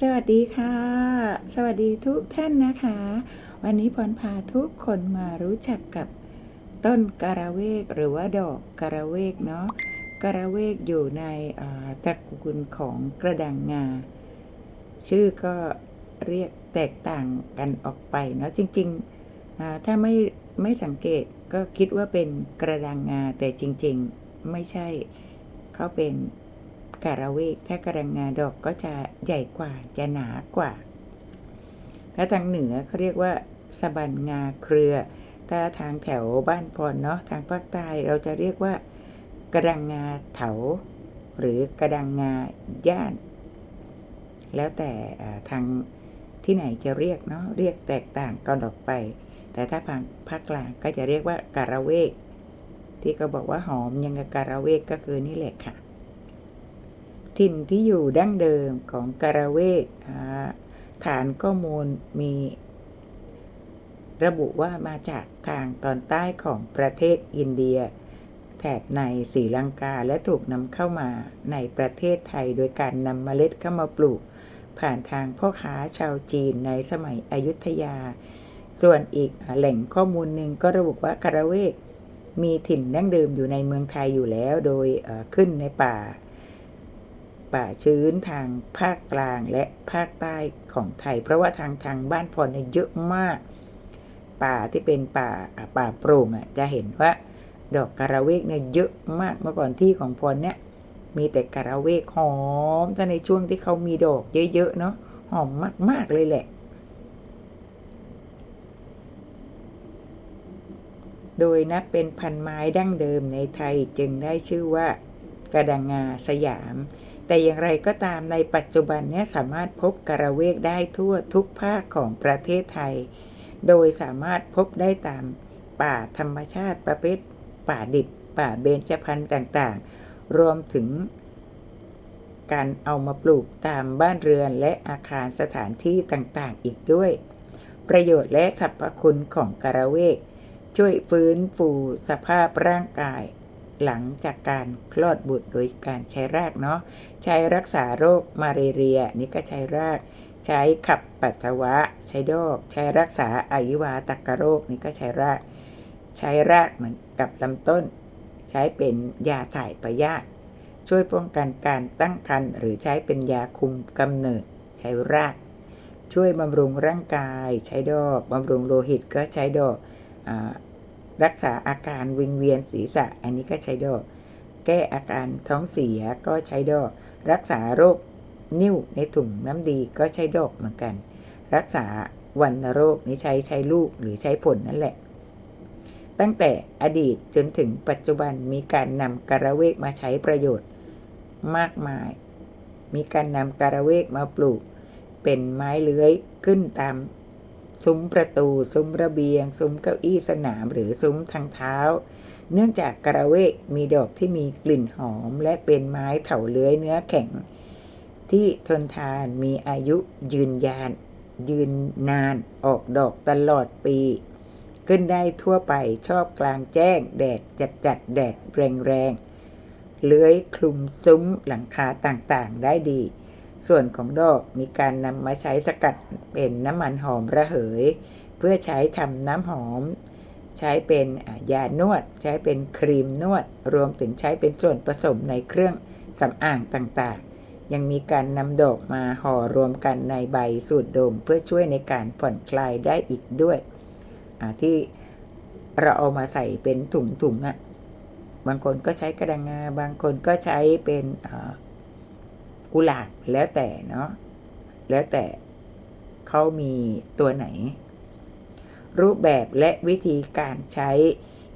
สวัสดีค่ะ สวัสดีทุกท่านนะคะ วันนี้พรพาทุกคนมารู้จักกับต้นกระเวกหรือว่าดอกกระเวกเนาะกระเวกอยู่ในตระกูลของกระดังงา ชื่อก็เรียกแตกต่างกันออกไปเนาะจริงๆถ้าไม่ไม่สังเกตก็คิดว่าเป็นกระดังงาแต่จริง ๆ ไม่ใช่เขาเป็น กระเวกถ้ากระดังงาดอกก็จะใหญ่กว่าจะหนากว่า ถ้าทางเหนือเขาเรียกว่าสะบันงาเครือ ถ้าทางแถวบ้านพรเนาะทางภาคใต้เราจะเรียกว่า กระดังงาเถา หรือกระดังงาย่าน แล้วแต่ทางที่ไหนจะเรียกเนาะเรียกแตกต่างกันออกไป แต่ถ้าทางภาคกลางก็จะเรียกว่าการะเวกที่เขาบอกว่าหอมยังกับการะเวกก็คือนี่แหละค่ะ ถิ่นที่อยู่ดั้งเดิมของกระเวกฐานข้อมูลมี ระบุว่ามาจากทางตอนใต้ของประเทศอินเดีย แถบในศรีลังกาและถูกนำเข้ามาในประเทศไทยโดยการนำเมล็ดเข้ามาปลูก ผ่านทางพ่อค้าชาวจีนในสมัยอยุธยา ส่วนอีกแหล่งข้อมูลหนึ่งก็ระบุว่ากระเวกมีถิ่นดั้งเดิมอยู่ในเมืองไทยอยู่แล้ว โดยขึ้นในป่า ป่าชื้นทางภาคกลางและภาคใต้ของไทย เพราะว่าทางทางบ้านพรเนี่ยเยอะมาก ป่าที่เป็นป่าป่าโปร่งอะจะเห็นว่า ดอกกระเวกเนี่ยเยอะมากเมื่อก่อนที่ของพรเนี่ยมีแต่กระเวกหอมถ้าในช่วงที่เขามีดอกเยอะๆเนาะหอมมาก ๆ เลยแหละ โดยนับเป็นพันไม้ดั้งเดิมในไทยจึงได้ชื่อว่า กระดังงาสยาม แต่อย่างไรก็ตามในปัจจุบันเนี้สามารถพบกระเวกได้ทั่วทุกภาคของประเทศไทย โดยสามารถพบได้ตามป่าธรรมชาติประเภท ป่าดิบ ป่าเบญจพรรณต่างๆ รวมถึง การเอามาปลูกตามบ้านเรือนและอาคารสถานที่ต่างๆ อีกด้วย ประโยชน์และสรรพคุณของกระเวก ช่วยฟื้นฟูสภาพร่างกาย หลังจากการคลอดบุตรโดยการใช้รากเนาะ ใช้รักษาโรคมาเรีย นี่ก็ใช้ราก ใช้ขับปัสสาวะ ใช้ดอก ใช้รักษาอายุวาตกโรค นี่ก็ใช้ราก ใช้รากเหมือนกับลำต้น ใช้เป็นยาถ่ายพยาธิช่วยป้องกันการตั้งครรภ์หรือใช้เป็นยาคุมกำเนิด ใช้ราก ช่วยบำรุงร่างกาย ใช้ดอกบำรุงโลหิตก็ใช้ดอกอรักษาอาการวิงเวียนศีรษะ อันนี้ก็ใช้ดอก แก้อาการท้องเสียก็ใช้ดอก รักษาโรคนิ่วในถุงน้ำดีก็ใช้ดอกเหมือนกัน รักษาวัณโรคนี่ใช้ใช้ลูกหรือใช้ผลนั่นแหละ ตั้งแต่อดีตจนถึงปัจจุบันมีการนำกระเวกมาใช้ประโยชน์มากมาย มีการนำกระเวกมาปลูก เป็นไม้เลื้อยขึ้นตามซุ้มประตู ซุ้มระเบียง ซุ้มเก้าอี้สนามหรือซุ้มทางเท้า เนื่องจากกระเวกมีดอกที่มีกลิ่นหอม และเป็นไม้เถาเลื้อยเนื้อแข็ง ที่ทนทานมีอายุยืนยาน ยืนนานออกดอกตลอดปี ขึ้นได้ทั่วไปชอบกลางแจ้ง แดดจัดจัดแดดแรงแรงเลื้อยคลุมซุ้มหลังคาต่างๆได้ดี ส่วนของดอกมีการนำมาใช้สกัดเป็นน้ำมันหอมระเหย เพื่อใช้ทำน้ำหอม ใช้เป็นยานวด ใช้เป็นครีมนวด รวมถึงใช้เป็นส่วนผสมในเครื่องสำอางต่างๆ ยังมีการนำดอกมาห่อรวมกันในใบสูตรดม เพื่อช่วยในการผ่อนคลายได้อีกด้วย ที่เราเอามาใส่เป็นถุงๆอะ่ะบางคนก็ใช้กระดังงา บางคนก็ใช้เป็นกุหลาบแล้วแต่เนาะแล้วแต่เขามีตัวไหน รูปแบบและวิธีการใช้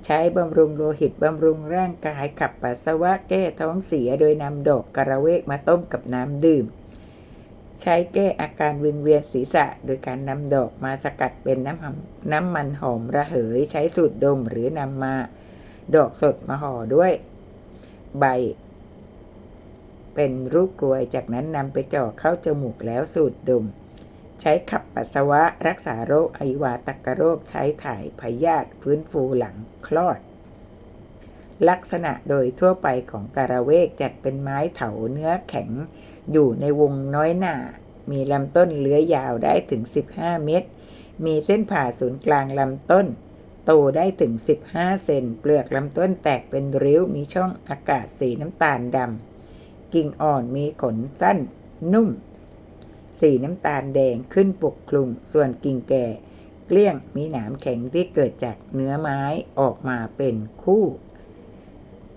ใช้บำรุงโลหิตบำรุงร่างกายขับปัสสาวะแก้ท้องเสียโดยนำดอกกระเวกมาต้มกับน้ำดื่ม ใช้แก้อาการวิงเวียนศีรษะ โดยการนำดอกมาสกัดเป็นน้ำมน้ำมันหอมระเหย ใช้สูตรดมหรือนำมา ดอกสดมาห่อด้วย ใบเป็นรูปกลวยจากนั้นนำไปเจ่อเข้าจมูกแล้วสูดดม ใช้ขับปัสสาวะ รักษาโรคอหิวาตกโรค ใช้ถ่ายพยาธิฟื้นฟูหลังคลอด ลักษณะโดยทั่วไปของการะเวกจัดเป็นไม้เถาเนื้อแข็ง อยู่ในวงน้อยหนามีลำต้นเลื้อยยาวได้ถึง 15 เมตร มีเส้นผ่าศูนย์กลางลำต้น โตได้ถึง 15 เซน เปลือกลำต้นแตกเป็นริ้ว มีช่องอากาศสีน้ำตาลดำ กิ่งอ่อนมีขนสั้น นุ่ม สีน้ำตาลแดงขึ้นปกคลุมส่วนกิ่งแก่ เกลี้ยงมีหนามแข็งที่เกิดจากเนื้อไม้ออกมาเป็นคู่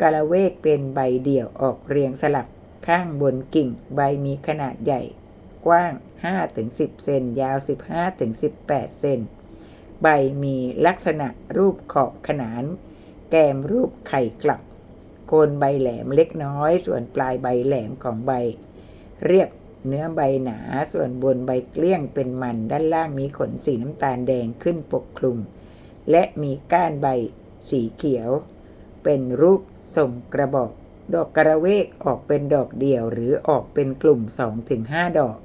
กาละเวกเป็นใบเดี่ยวออกเรียงสลับข้างบนกิ่ง ใบมีขนาดใหญ่ กว้าง 5-10 เซนยาว 15-18 เซนใบมีลักษณะรูปขอบขนาน แกมรูปไข่กลับ โคนใบแหลมเล็กน้อย ส่วนปลายใบแหลมของใบ เรียบ เนื้อใบหนาส่วนบนใบเกลี้ยงเป็นมันด้านล่างมีขนสีน้ำตาลแดงขึ้นปกคลุม และมีก้านใบสีเขียว เป็นรูปทรงกระบอก ดอกกระเวกออกเป็นดอกเดี่ยวหรือออกเป็นกลุ่ม 2-5 ดอก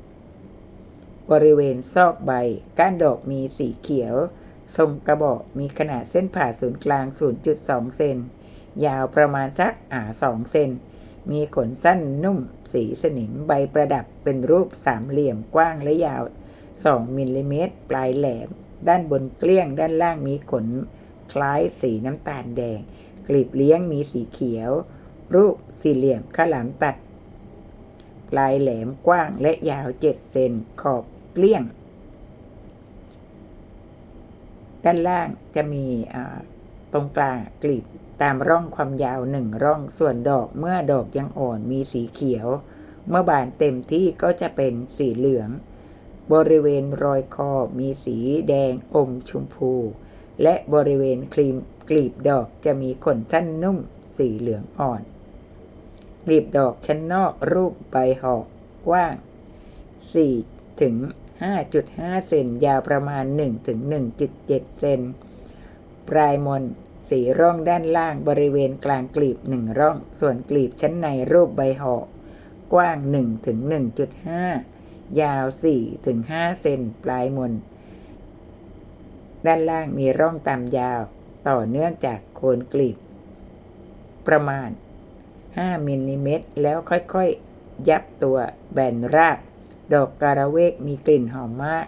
บริเวณซอกใบ ก้านดอกมีสีเขียว ทรงกระบอกมีขนาดเส้นผ่าศูนย์กลาง 0.2 เซนยาวประมาณสักอ่า2เซนมีขนสั้นนุ่ม สีสนิมใบประดับเป็นรูปสามเหลี่ยมกว้างและยาว 2มิลลิเมตรปลายแหลม ด้านบนเกลี้ยง ด้านล่างมีขน คล้ายสีน้ำตาลแดง กลีบเลี้ยงมีสีเขียว รูปสี่เหลี่ยมข้าวหลามตัด ปลายแหลมกว้างและยาว7เซนขอบเกลี้ยง ด้านล่างจะมีอ่า ตรงกลางกลีบตามร่องความยาวหนึ่งร่องส่วนดอกเมื่อดอกยังอ่อนมีสีเขียว เมื่อบานเต็มที่ก็จะเป็นสีเหลือง บริเวณรอยคอมีสีแดงอมชมพู และบริเวณครีมกลีบดอกจะมีขนสั้นนุ่มสีเหลืองอ่อน กลีบดอกชั้นนอกรูปใบหอกกว้าง 4 ถึง 5.5 เซนยาวประมาณ 1 ถึง 1.7 เซน ปลายมนสีร่องด้านล่างบริเวณกลางกลีบหนึ่งร่อง ส่วนกลีบชั้นในรูปใบหอกกว้าง1ถึง1.5 ยาว4ถึง5เซนปลายมน ด้านล่างมีร่องตามยาวต่อเนื่องจากโคนกลีบ ประมาณ 5มิลลิเมตรแล้วค่อยๆ ยับตัวแบนราบดอกการะเวกมีกลิ่นหอมมาก